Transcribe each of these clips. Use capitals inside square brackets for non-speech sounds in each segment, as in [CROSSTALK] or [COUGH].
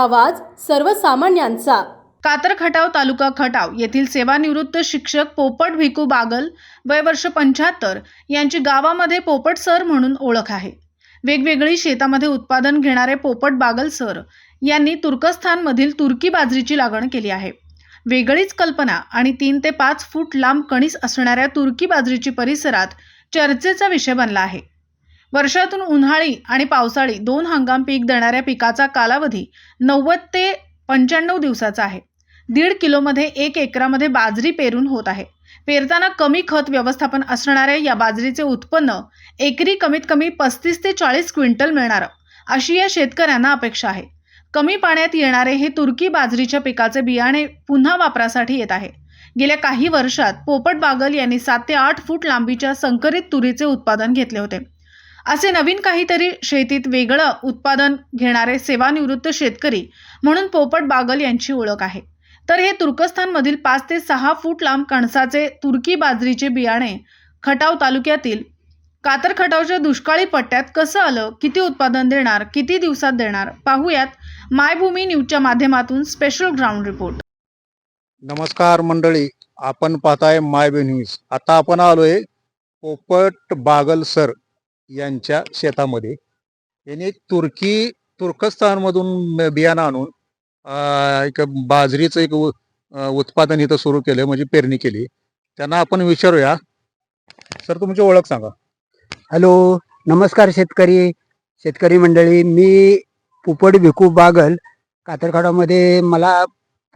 आवाज सर्वसामान्यांचा. कातर खटाव तालुका खटाव येथील सेवानिवृत्त शिक्षक पोपट भिकू बागल वय वर्ष पंच्याहत्तर यांची गावामध्ये पोपट सर म्हणून ओळख आहे. वेगवेगळी शेतामध्ये उत्पादन घेणारे पोपट बागल सर यांनी तुर्कस्थानमधील तुर्की बाजरीची लागण केली आहे. वेगळीच कल्पना आणि तीन ते पाच फूट लांब कणीस असणाऱ्या तुर्की बाजरीची परिसरात चर्चेचा विषय बनला आहे. वर्षातून उन्हाळी आणि पावसाळी दोन हंगाम पीक देणाऱ्या पिकाचा कालावधी नव्वद ते पंच्याण्णव दिवसाचा आहे. दीड किलोमध्ये एक एकरामध्ये बाजरी पेरून होत आहे. पेरताना कमी खत व्यवस्थापन असणाऱ्या या बाजरीचे उत्पन्न एकरी कमीत कमी पस्तीस ते चाळीस क्विंटल मिळणार अशी या शेतकऱ्यांना अपेक्षा आहे. कमी पाण्यात येणारे हे तुर्की बाजरीच्या पिकाचे बियाणे पुन्हा वापरासाठी येत आहे. गेल्या काही वर्षात पोपट बागल यांनी सात ते आठ फूट लांबीच्या संकरित तुरीचे उत्पादन घेतले होते. असे नवीन काहीतरी शेतीत वेगळं उत्पादन घेणारे सेवानिवृत्त शेतकरी म्हणून पोपट बागल यांची ओळख आहे. तर हे तुर्कस्थानमधील पाच ते सहा फूट लांब कणसाचे तुर्की बाजरीचे बियाणे खटाव तालुक्यातील कातर खटावच्या दुष्काळी पट्ट्यात कसं आलं किती उत्पादन देणार किती दिवसात देणार पाहूयात मायभूमी न्यूजच्या माध्यमातून स्पेशल ग्राउंड रिपोर्ट. नमस्कार मंडळी आपण पाहताय माय न्यूज. आता आपण आलोय पोपट बागल सर यांच्या शेतामध्ये. यांनी तुर्की तुर्कस्तानमधून बियाणं आणून एक बाजरीचं एक उत्पादन इथं सुरू केलं म्हणजे पेरणी केली. त्यांना आपण विचारूया. सर तुमची ओळख सांगा. हॅलो नमस्कार शेतकरी शेतकरी मंडळी. मी पुपड भिकू बागल कातरखाडामध्ये मला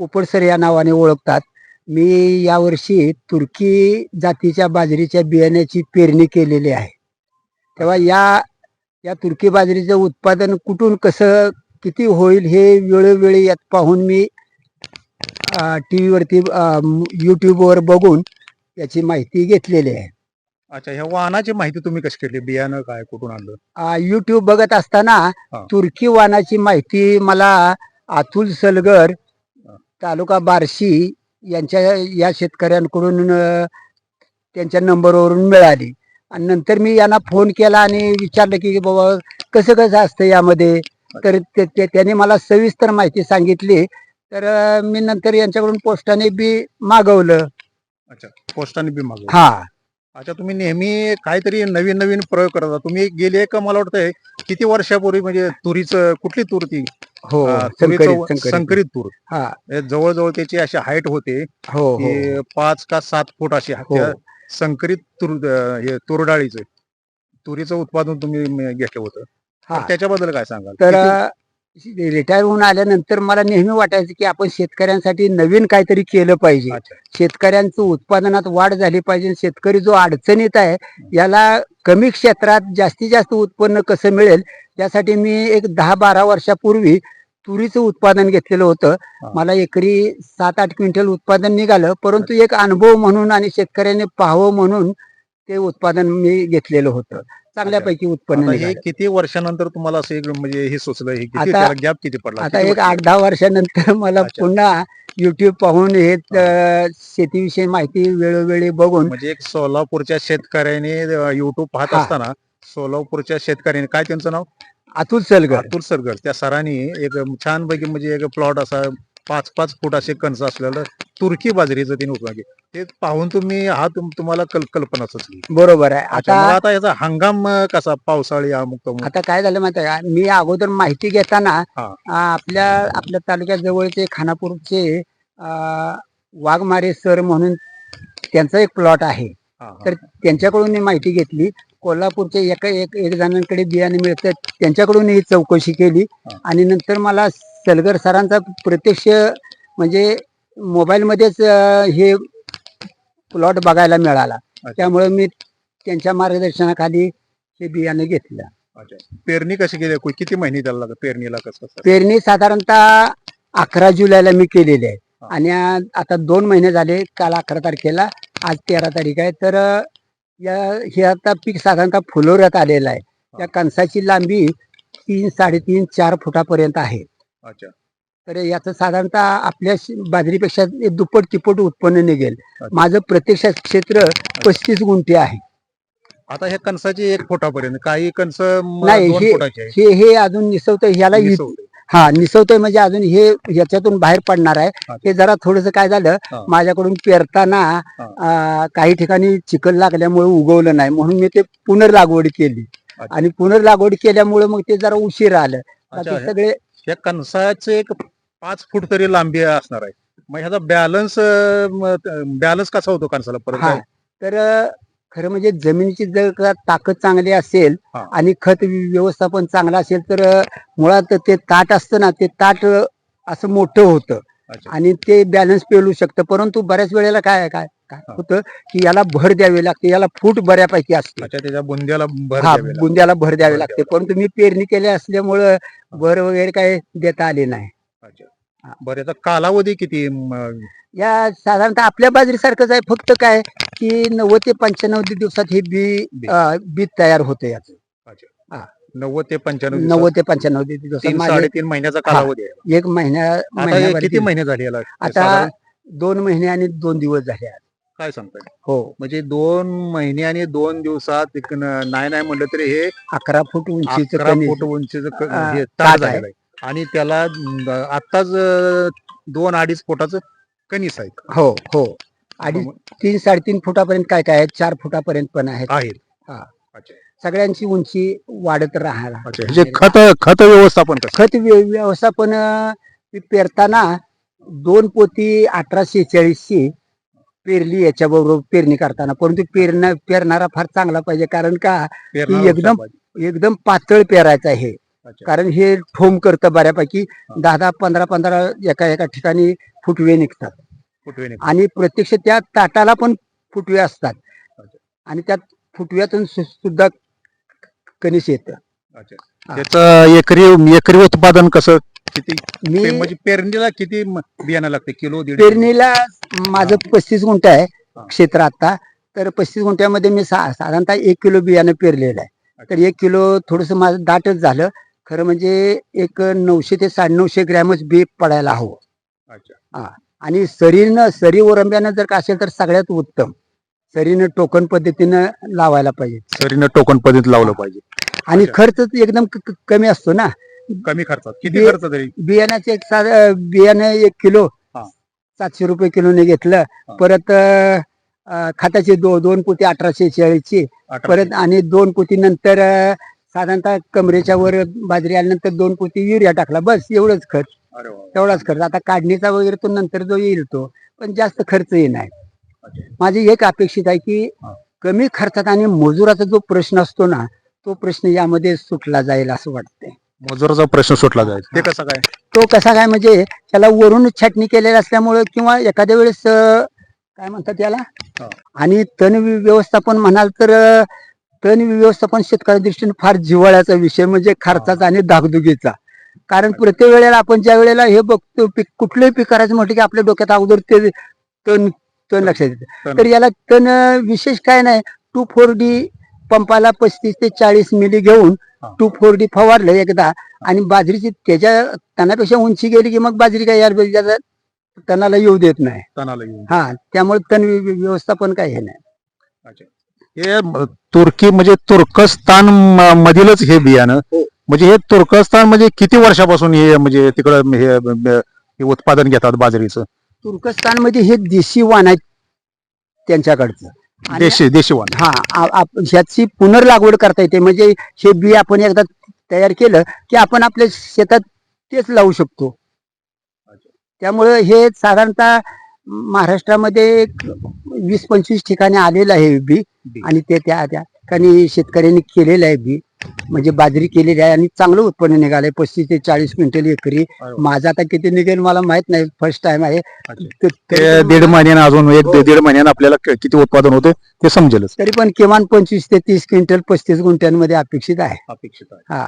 पोपट सर या नावाने ओळखतात. मी यावर्षी तुर्की जातीच्या बाजरीच्या बियाण्याची पेरणी केलेली आहे. तेव्हा या या तुर्की बाजरीचं उत्पादन कुठून कसं किती होईल हे वेळोवेळी यात पाहून मी टी व्हीवरती यूट्यूबवर बघून याची माहिती घेतलेली आहे. अच्छा ह्या वाहनाची माहिती तुम्ही कशी केली बियाणं काय कुठून आणलं? YouTube बघत असताना. तुर्की वाहनाची माहिती मला अतुल सलगर तालुका बार्शी यांच्या या शेतकऱ्यांकडून त्यांच्या नंबरवरून मिळाली. आणि नंतर मी यांना फोन केला आणि विचारलं की बाबा कसं कसं असतं यामध्ये? तर त्यांनी मला सविस्तर माहिती सांगितली. तर मी नंतर यांच्याकडून पोस्टाने बी मागवलं. अच्छा पोस्टाने बी मागवलं. हा. अच्छा तुम्ही नेहमी काहीतरी नवीन नवीन प्रयोग करता तुम्ही गेले का मला वाटतंय किती वर्षापूर्वी म्हणजे तुरीचं कुठली तूर ती? हो संकरित तूर. जवळजवळ त्याची अशी हाईट होते हो हो. की पाच का सात फूट अशी हो. संकरित तूर हे तुरडाळीचं तुरीचं उत्पादन तुम्ही घेतलं होतं. हा. त्याच्याबद्दल काय सांगाल? तर रिटायर होऊन आल्यानंतर मला नेहमी वाटायचं की आपण शेतकऱ्यांसाठी नवीन काहीतरी केलं पाहिजे. शेतकऱ्यांचं उत्पादनात वाढ झाली पाहिजे. शेतकरी जो अडचणीत आहे याला कमी क्षेत्रात जास्तीत जास्त उत्पन्न कसं मिळेल यासाठी मी एक दहा बारा वर्षापूर्वी तुरीचं उत्पादन घेतलेलं होतं. मला एकरी सात आठ क्विंटल उत्पादन निघालं. परंतु एक अनुभव म्हणून आणि शेतकऱ्यांनी पाहावं म्हणून ते उत्पादन मी घेतलेलं होतं. चांगल्यापैकी उत्पन्न हे किती वर्षानंतर तुम्हाला असं म्हणजे हे सुचलं? हे आता- गॅप किती पडला? आता एक? आठ दहा वर्षानंतर [LAUGHS] मला. पुन्हा युट्यूब पाहून हे शेतीविषयी माहिती वेळोवेळी बघून म्हणजे एक सोलापूरच्या शेतकऱ्याने युट्यूब पाहत. असताना सोलापूरच्या शेतकऱ्याने काय त्यांचं नाव? अतुल सलगर. अतुल सरगर त्या सरांनी एक छान पैकी म्हणजे एक प्लॉट असा पाच पाच फूट असे कणस असलेलं तुर्की बाजरीचं त्यांनी उपयोग ते पाहून तुम्ही हा तुम- तुम्हाला कल- कल्पना सुचली बरोबर आहे. आता आता याचा हंगाम कसा पावसाळी अमुक? आता काय झालं माहिती का? मी अगोदर माहिती घेताना आपल्या आपल्या तालुक्यात जवळचे खानापूरचे वाघमारे सर म्हणून त्यांचा एक प्लॉट आहे. तर त्यांच्याकडून मी माहिती घेतली. कोल्हापूरचे एका एक एक जणांकडे बियाणे मिळतं त्यांच्याकडून ही चौकशी केली. आणि नंतर मला सलगर सरांचा प्रत्यक्ष म्हणजे मोबाईलमध्येच हे प्लॉट बघायला मिळाला. त्यामुळे मी त्यांच्या मार्गदर्शनाखाली हे बियाणे घेतलं. पेरणी कशी केली? किती महिने त्याला लागत? पेरणीला कसं? पेरणी साधारणतः अकरा जुलैला मी केलेली आहे. आणि आता दोन महिने झाले काल अकरा तारखेला आज तेरा तारीख आहे. तर या हे आता पीक साधारणतः फुलोऱ्यात आलेलं आहे. त्या कणसाची लांबी तीन साडेतीन चार फुटापर्यंत आहे. अच्छा. तर याचं साधारणतः आपल्या श- बाजरीपेक्षा दुप्पट तिप्पट उत्पन्न निघेल. माझं प्रत्यक्ष क्षेत्र पस्तीस गुंठे आहे. आता हे कणसाची एक फुटापर्यंत काही कणस म- नाही, दोन हे- फुटाचे आहे. हे हे अजून निसवतं ह्याला इत-. हा निसवतोय म्हणजे अजून हे याच्यातून बाहेर पडणार आहे. हा. जरा थोडस काय झालं. माझ्याकडून पेरताना काही ठिकाणी चिखल लागल्यामुळे उगवलं नाही. म्हणून मी ते पुनर्लागवड केली. आणि पुनर्लागवड केल्यामुळे मग ते जरा उशीर आलं. सगळे या कणसाचे एक पाच फूट तरी लांबी असणार आहे. मग ह्याचा बॅलन्स बॅलन्स कसा होतो कणसाला परत तर खरं म्हणजे जमिनीची जर का ताकद चांगली असेल हा. आणि खत व्यवस्थापन चांगलं असेल तर अं, मुळात ते ताट असतं ना ते ताट अं, असं मोठं होतं अच्छा. आणि ते बॅलन्स पेलू शकतं परंतु बऱ्याच वेळेला काय काय काय हा. होतं की याला भर द्यावी लागते याला फूट बऱ्यापैकी असते अच्छा त्याच्या बुंद्याला भर हा द्यावी लागते. बुंद्याला भर द्यावी लागते परंतु मी पेरणी केली असल्यामुळं भर वगैरे काय देता आले नाही अच्छा. बरं याचा कालावधी किती म, या साधारणतः आपल्या बाजरीसारखंच आहे फक्त काय की नव्वद ते पंच्याण्णव दिवसात हे बी बी. अं, बी तयार होतं याचं नव्वद ते पंच्याण्णव दिवसात? नव्वद ते पंच्याण्णव दिवसात तीन माझे साडेतीन महिन्याचा कालावधी आहे एक महिन्या आता हे महिन्याभर किती. महिने झाले याला आता साधारण दोन महिने आणि दोन दिवस झाले आज. काय सांगताय हो म्हणजे दोन महिने आणि दोन दिवसात एक न- नाही नाही म्हटलं तरी हे अकरा फूट उंचीचं अकरा कणीस. फूट उंचीचं क- आ, हे ताट ताट आहे. झालेलं आहे आणि त्याला आताच दोन अडीच फुटाचं कणीस आहेत. हो हो. अडीच तीन साडेतीन फुटापर्यंत काय काय आहेत? चार फुटापर्यंत पण आहेत. आहेत. हा. अच्छा. सगळ्यांची उंची वाढत अच्छा. म्हणजे खत खत व्यवस्थापन कसं? खत व्य- व्यवस्थापन अं, मी पेरताना दोन पोती अठराशे चाळीसची पेरली याच्या बरोबर पेरणी करताना. परंतु पेरण पेरणारा फार चांगला पाहिजे. कारण का? पेरणारा एकदम- पाहिजे. एकदम पातळ पेरायचं आहे. कारण हे ठोम करतं बऱ्यापैकी. दहा दहा पंधरा पंधरा एका एका ठिकाणी फुटवे निघतात. फुटवे निघतात. आणि प्रत्यक्ष त्या ताटाला पण फुटवे असतात. अच्छा. आणि त्या फुटव्यातून सु- सुद्धा कणीस येतं. अच्छा. त्याचं एकरी एकरी उत्पादन कसं? किती? मी म्हणजे पेरणीला किती म- बियाणं लागते? किलो दीड पेरणीला माझं पस्तीस गुंठ आहे हा. क्षेत्र आता. तर पस्तीस गुंठ्यामध्ये मी सा- साधारणतः एक किलो बियाणं पेरलेलं आहे. तर एक किलो थोडस माझं दाटच झालं. खरं म्हणजे एक नऊशे ते साडेनऊशे ग्रॅमच बी पडायला हवं. अच्छा. आणि सरीनं सरी ओरंब्यानं जर का असेल तर सगळ्यात उत्तम. सरीनं टोकन पद्धतीनं लावायला पाहिजे. सरीनं टोकन पद्धत लावलं पाहिजे. आणि. खर्च एकदम क- क- कमी असतो ना. कमी खर्चात किती बी- खर्च तरी? बियाण्याचे एक साध- बियाणं एक किलो हा. सातशे रुपये किलोने घेतलं. हा. परत अं, खताचे दो दोन पोती अठराशे अठराशे. परत आणि दोन पोती नंतर अं, साधारणतः कमरेच्या वर बाजरी आल्यानंतर दोन पोती युरिया टाकला बस एवढंच खर्च अरे वा. तेवढाच खर्च आता काढणीचा वगैरे तो नंतर जो येईल तो पण जास्त खर्चही नाही अच्छा. माझी एक अपेक्षित आहे की हा. कमी खर्चात आणि मजुराचा जो प्रश्न असतो ना तो प्रश्न यामध्ये सुटला जाईल असं वाटतंय मजुराचा प्रश्न सुटला जायचा ते कसं काय तो कसा काय म्हणजे त्याला वरून छाटणी केलेली असल्यामुळे किंवा एखाद्या वेळेस अं, काय म्हणतात याला हा. आणि तण व्य- व्यवस्थापन म्हणाल तर अं, तण व्यवस्थापन शेतकऱ्या दृष्टीने फार जिव्हाळ्याचा विषय म्हणजे खर्चाचा आणि धाकधुकीचा कारण प्रत्येक वेळेला आपण ज्या वेळेला हे बघतो पीक कुठलंही पीक करायचं म्हटलं की आपल्या डोक्यात अगोदर ते तण तण लक्षात येतं. तर याला तण विशेष काय नाही टू फोर डी पंपाला पस्तीस ते चाळीस मिली घेऊन. टू फोर डी फवारलं एकदा. आणि बाजरीची त्याच्या तणापेक्षा उंची गेली की मग बाजरी काय यार तणाला येऊ देत नाही. हा त्यामुळे तण व्य- व्य- व्यवस्थापन काय हे नाही. हे तुर्की म्हणजे तुर्कस्तान मधीलच हे बियाणं. हो. म्हणजे हे तुर्कस्तान म्हणजे किती वर्षापासून हे म्हणजे तिकडं हे उत्पादन घेतात बाजरीचं? तुर्कस्तानमध्ये हे देशी वाण आहेत त्यांच्याकडचं. देशी देशी वाण. हा ह्याची पुनर्लागवड करता येते. म्हणजे हे बी आपण एकदा तयार केलं की आपण आपल्या शेतात तेच लावू शकतो. त्यामुळे हे साधारणतः महाराष्ट्रामध्ये एक वीस पंचवीस ठिकाणी आलेलं आहे बी. आणि ते त्या त्या ठिकाणी शेतकऱ्यांनी केलेलं आहे बी. म्हणजे बाजरी केलेली आहे आणि चांगलं उत्पन्न निघालंय. पस्तीस ते चाळीस क्विंटल एकरी. माझं आता किती निघेल मला माहीत नाही. फर्स्ट टाइम आहे. त- ते तरी पण दीड महिन्याने अजून एक हो. दीड महिन्याने आपल्याला क- किती उत्पादन होते ते समजेलच. तरी पण किमान पंचवीस ते तीस क्विंटल पस्तीस गुंठ्यांमध्ये अपेक्षित आहे. अपेक्षित आहे. हा.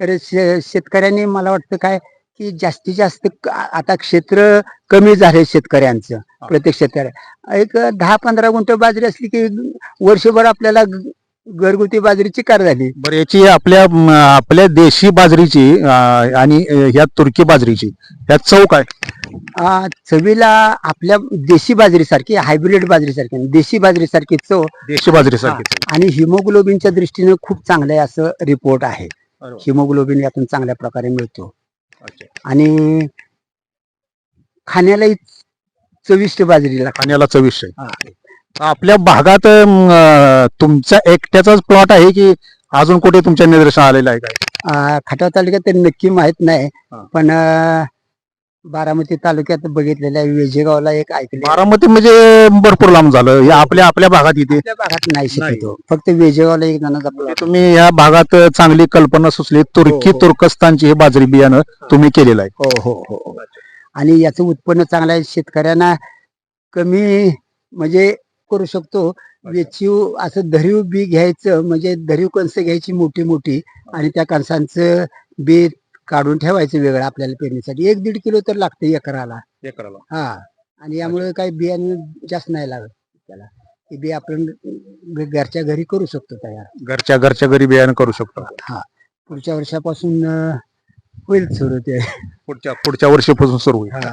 तर शे- शेतकऱ्यांनी मला वाटतं काय की जास्तीत जास्त आता क्षेत्र कमी झाले शेतकऱ्यांचं प्रत्येक शेतकऱ्या. एक दहा पंधरा गुंठ बाजरी असली की वर्षभर आपल्याला घरगुती बाजरीची कार झाली. बरं याची आपल्या आपल्या देशी बाजरीची आणि ह्या तुर्की बाजरीची ह्यात चव काय? चवीला आपल्या देशी बाजरीसारखी हायब्रिड बाजरीसारखी देशी बाजरीसारखी चव देशी बाजरीसारखी. आणि हिमोग्लोबिनच्या दृष्टीने खूप चांगलं आहे असं रिपोर्ट आहे. हिमोग्लोबिन यातून चांगल्या प्रकारे मिळतो. आणि खाण्यालाही चविष्ट बाजरी लागते खाण्याला चविष्ट आहे. हा. आपल्या भागात अं, तुमचा एकट्याचाच प्लॉट आहे की अजून कुठे तुमच्या निदर्शन आलेलं आहे काय? अं, खटाव तालुक्यात तर नक्की माहीत नाही. हा. पण अं, बारामती तालुक्यात बघितलेलं आहे वेजेगावला एक ऐकले बारामती म्हणजे भरपूर लांब झालं. हे आपल्या आपल्या भागात इथे. आपल्या भागात नाही. शक्यतो फक्त वेजेगावला एक जणांचा म्हणजे. तुम्ही या भागात चांगली कल्पना सुचली. तुर्की हो, हो. तुर्कस्तानची हे बाजरी बियाणं तुम्ही केलेलं आहे. हो हो हो हो. आणि याचं उत्पन्न चांगलं आहे. शेतकऱ्यांना कमी म्हणजे करू शकतो. वेचीव असं धरीव बी घ्यायचं म्हणजे धरीव कणसं घ्यायची मोठी मोठी. आणि त्या कणसांचं बी काढून ठेवायचं वेगळं आपल्याला पेरणीसाठी. एक दीड किलो तर लागतं एकराला. एकराला. हा. आणि यामुळे काही बियाणं जास्त नाही लागत त्याला. ते बी आपण घरच्या घरी करू शकतो तयार. घरच्या घरच्या घरी बियाणं करू शकतो. हा. पुढच्या वर्षापासून होईल सुरू ते. पुढच्या पुढच्या वर्षीपासून सुरू होईल. हा.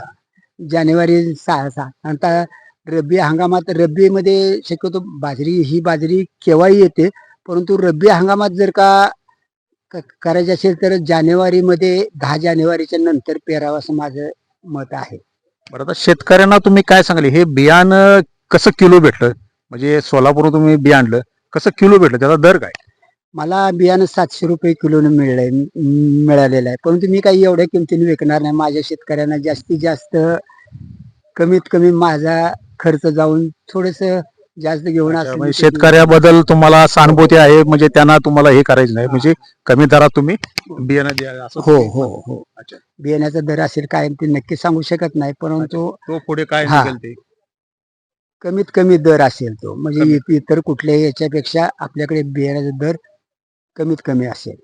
जानेवारी सहा सहा. आता रब्बी हंगामात रब्बी मध्ये शक्यतो बाजरी ही बाजरी केव्हाही येते परंतु रब्बी हंगामात जर का क- करायचे असेल तर जानेवारी मध्ये दहा जानेवारीच्या नंतर पेरावं असं माझं मत आहे. बरं आता शेतकऱ्यांना तुम्ही काय सांगले? हे बियाणं कसं किलो भेटलं? म्हणजे सोलापूर तुम्ही बी आणलं कसं किलो भेटलं? त्याचा दर काय? मला बियाणं सातशे रुपये किलोनं मिळलंय म- मिळालेलं आहे. परंतु मी काही एवढ्या किमतीने विकणार नाही. माझ्या शेतकऱ्यांना जास्तीत जास्त कमीत कमी माझा खर्च जाऊन थोडस जास्त घेऊन असं म्हणजे शेतकऱ्याबद्दल तुम्हाला सहानुभूती आहे म्हणजे त्यांना तुम्हाला हे करायचं नाही म्हणजे कमी दरात तुम्ही बियाणं द्या असं हो हो हो. अच्छा. बियाण्याचा दर असेल काय ते नक्की सांगू शकत नाही परंतु तो पुढे काय हा. निघेल ते? कमीत कमी दर असेल तो म्हणजे इत- इतर कुठल्याही याच्यापेक्षा आपल्याकडे बियाण्याचा दर कमीत कमी असेल.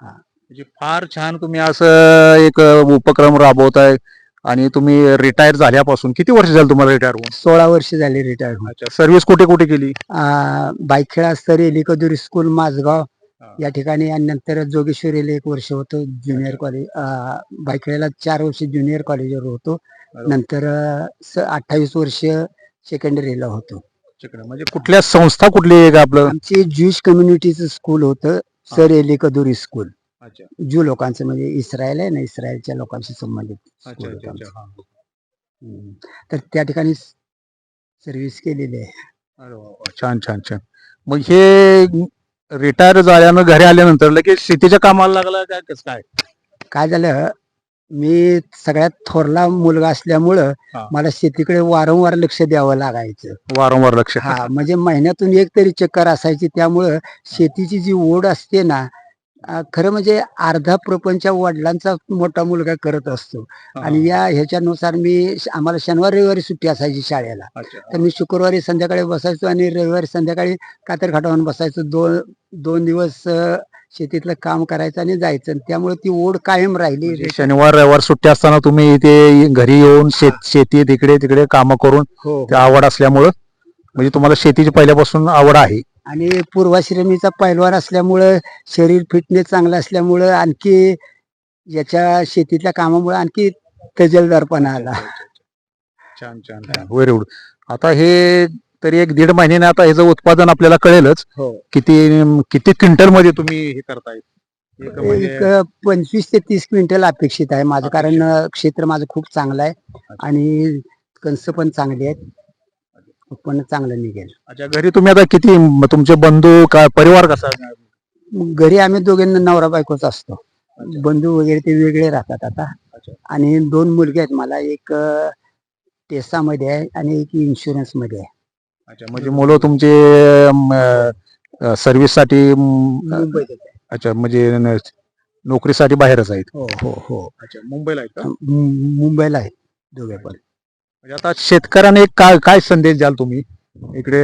हा. म्हणजे फार छान तुम्ही असं एक उपक्रम राबवताय आणि तुम्ही रिटायर झाल्यापासून किती वर्ष झालं तुम्हाला रिटायर होऊन? सोळा वर्ष झाली रिटायर होऊन. अच्छा सर्व्हिस कुठे कुठे केली? बाईकखेडा स्तर एलिकदुरी स्कूल माझगाव. या ठिकाणी आणि नंतर जोगेश्वरीला एक वर्ष होतो ज्युनियर कॉलेज बाईकखेड्याला चार वर्ष ज्युनियर कॉलेजवर होतो. नंतर अठ्ठावीस वर्ष सेकंडरीला होतो. म्हणजे कुठल्या संस्था कुठली आहे का आपलं? आमचे ज्यूश कम्युनिटीचं स्कूल होतं सर एली कदुरी स्कूल अच्छा ज्यू लोकांचं म्हणजे इस्रायल आहे ना इस्रायलच्या लोकांशी संबंधित अच्छा स्कूल होतं अच्छा आमचं. अच्छा हा. हम्म. तर त्या ठिकाणी सर्व्हिस केलेली आहे अरे वा वा. छान छान छान मग हे रिटायर झाल्यानं घरी आल्यानंतर लगेच शेतीच्या कामाला लागला काय कसं काय काय झालं मी सगळ्यात थोरला मुलगा असल्यामुळं हा. मला शेतीकडे वारंवार लक्ष द्यावं लागायचं वारंवार लक्ष हा म्हणजे महिन्यातून एक तरी चक्कर असायची त्यामुळं शेतीची जी ओढ असते ना खरं म्हणजे अर्धा प्रपंच वडिलांचा मोठा मुलगा करत असतो. आणि या ह्याच्यानुसार मी आम्हाला शनिवार रविवारी सुट्टी असायची शाळेला. तर मी शुक्रवारी संध्याकाळी बसायचो आणि रविवारी संध्याकाळी कातर खाटावून बसायचो. दोन दोन दिवस शेतीतलं काम करायचं आणि जायचं. आणि त्यामुळे ती ओढ कायम राहिली. म्हणजे शनिवार रविवार सुट्टी असताना तुम्ही इथे घरी येऊन शेत शेती तिकडे तिकडे काम करून हो. ते आवड असल्यामुळं म्हणजे तुम्हाला शेतीची पहिल्यापासून आवड आहे. आणि पूर्वाश्रमीचा पैलवान असल्यामुळं शरीर फिटनेस चांगला असल्यामुळं आणखी याच्या शेतीतल्या कामामुळे आणखी तजेलदारपणा आला. छान छान. Very good. आता हे तरी एक दीड महिन्याने आता ह्याचं उत्पादन आपल्याला कळेलच हो. किती किती क्विंटलमध्ये तुम्ही हे करताय? एक म्हणजे पंचवीस ते तीस क्विंटल अपेक्षित आहे. माझं कारण क्षेत्र माझं खूप चांगलं आहे आणि कणस पण चांगली आहेत. उत्पन्न चांगलं निघेल. अच्छा घरी तुम्ही आता किती म- तुमचे बंधू का परिवार कसा मग घरी आम्ही दोघांना नवरा बायकोच असतो. बंधू वगैरे ते वेगळे राहतात आता. अच्छा. आणि दोन मुलगे आहेत मला एक अं, टेसामध्ये आहे आणि एक इन्शुरन्समध्ये आहे. अच्छा म्हणजे मुलं तुमचे सर्व्हिससाठी म, मुंबईत आहे. अच्छा म्हणजे न- नोकरीसाठी बाहेरच आहेत. हो हो हो. अच्छा मुंबईला आहेत का? मु- मुंबईला आहे दोघे पण. म्हणजे आता शेतकऱ्याने एक काय काय संदेश द्याल तुम्ही? इकडे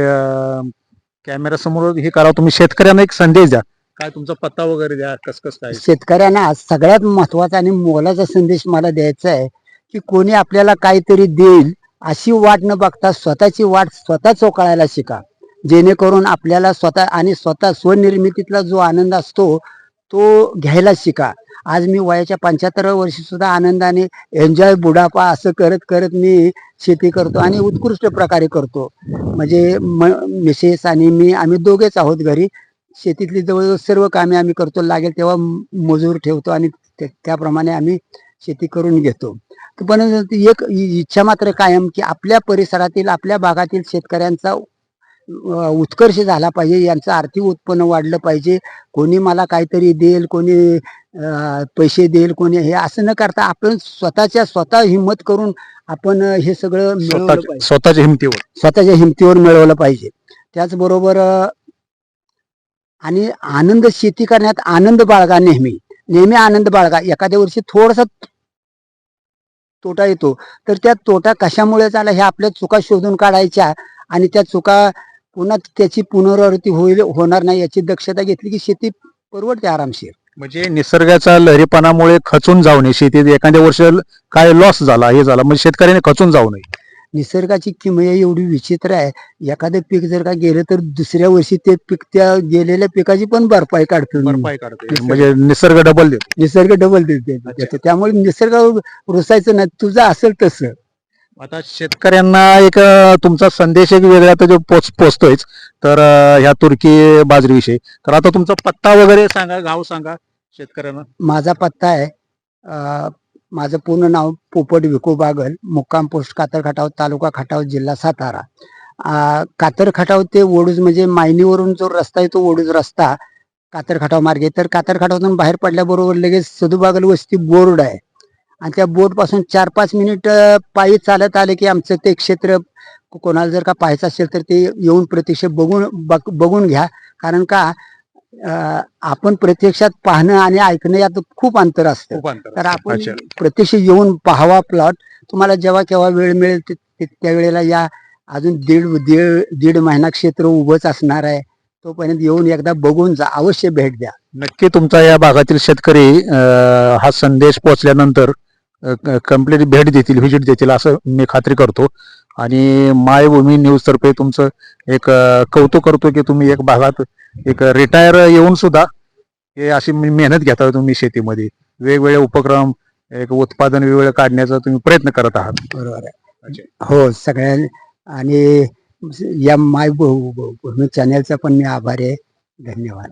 कॅमेरा समोर हे करा तुम्ही शेतकऱ्यांना एक संदेश द्या. काय तुमचा पत्ता वगैरे द्या कस कस काय शेतकऱ्यांना सगळ्यात महत्त्वाचा आणि मोलाचा संदेश मला द्यायचा आहे की कोणी आपल्याला काहीतरी देईल अशी वाट न बघता स्वतःची वाट स्वतः चोकाळायला शिका. जेणेकरून आपल्याला स्वतः आणि स्वतः स्वनिर्मितीतला जो आनंद असतो तो घ्यायला शिका. आज मी वयाच्या पंच्याहत्तर वर्षी सुद्धा आनंदाने एन्जॉय बुडापा असं करत करत मी शेती करतो आणि उत्कृष्ट प्रकारे करतो. म्हणजे मिसेस आणि मी आम्ही दोघेच आहोत घरी. शेतीतली जवळजवळ सर्व कामे आम्ही करतो. लागेल तेव्हा मजूर ठेवतो आणि ते- त्याप्रमाणे आम्ही शेती करून घेतो. पण एक इ- इच्छा मात्र कायम की आपल्या परिसरातील आपल्या भागातील शेतकऱ्यांचा उत्कर्ष झाला पाहिजे यांचं आर्थिक उत्पन्न वाढलं पाहिजे. कोणी मला काहीतरी देईल कोणी पैसे देईल कोणी हे असं न करता आपण स्वतःच्या स्वतः हिंमत करून आपण हे सगळं मिळवलं स्वतःच्या हिमतीवर. स्वतःच्या हिमतीवर मिळवलं पाहिजे. त्याचबरोबर आणि आनंद शेती करण्यात आनंद बाळगा नेहमी. नेहमी आनंद बाळगा. एखाद्या वर्षी थोडासा तोटा येतो. तर त्या तोटा कशामुळे झाला? हे आपल्या चुका शोधून काढायच्या आणि त्या चुका पुन्हा त्याची पुनरावृत्ती होईल होणार नाही याची दक्षता घेतली की शेती परवडते आरामशीर. म्हणजे निसर्गाच्या लहरीपणामुळे खचून जाऊ नये शेतीत. एखाद्या वर्ष काय लॉस झाला हे झाला म्हणजे शेतकऱ्याने खचून जाऊ नये. निसर्गाची किमया एवढी विचित्र आहे एखादं पीक जर का गेलं तर दुसऱ्या वर्षी ते पीक त्या गेलेल्या पिकाची पण भरपाई काढतो. भरपाई काढते. निसर्ग- म्हणजे निसर्ग डबल देतो. निसर्ग डबल देते. देते. त्यामुळे निसर्ग रुसायचं नाही तुझं असेल तसं. आता शेतकऱ्यांना एक तुमचा संदेश एक वेगळा तर जो पोच पोचतोयच. तर ह्या तुर्की बाजरीविषयी. तर आता तुमचा पत्ता वगैरे सांगा गाव सांगा शेतकऱ्यांना. माझा पत्ता आहे अं, माझं पूर्ण नाव पोपट विको बागल मुक्काम पोस्ट कातर खटाव तालुका खटाव जिल्हा सातारा. अं, कातर खटाव ते ओडूज म्हणजे मायनीवरून जो रस्ता आहे तो ओडूज रस्ता कातर खटाव मार्गे. तर कातर खटावतून बाहेर पडल्याबरोबर लगेच सदुबागल वस्ती बोर्ड आहे. आणि त्या बोर्डपासून चार पाच मिनिट पायी चालत आले की आमचं ते क्षेत्र कोणाला जर का पाहायचं असेल तर ते येऊन प्रत्यक्ष बघून बघ- बघून घ्या. कारण का आपण प्रत्यक्षात पाहणं आणि ऐकणं यात खूप अंतर असतं. तर. आपण अच्छा. प्रत्यक्ष येऊन पाहावा प्लॉट. तुम्हाला जेव्हा केव्हा वेळ मिळेल त्यावेळेला या अजून दीड दीड दीड महिना क्षेत्र उभंच असणार आहे. तोपर्यंत येऊन एकदा बघून जा. अवश्य भेट द्या. नक्की तुमचा या भागातील शेतकरी हा संदेश पोहोचल्यानंतर कंप्लीट भेट देतील व्हिजिट देतील असं मी खात्री करतो. आणि मायभूमी न्यूज तर्फे तुमचं एक कौतुक करतो की तुम्ही एक भागात एक रिटायर येऊन सुद्धा हे अशी मेहनत घेता तुम्ही शेतीमध्ये. वेगवेगळे उपक्रम एक उत्पादन वेगवेगळं काढण्याचा तुम्ही प्रयत्न करत आहात. बरोबर आहे. हो सगळ्या आणि या माय भूमी चॅनेलचा पण मी आभारी आहे. धन्यवाद.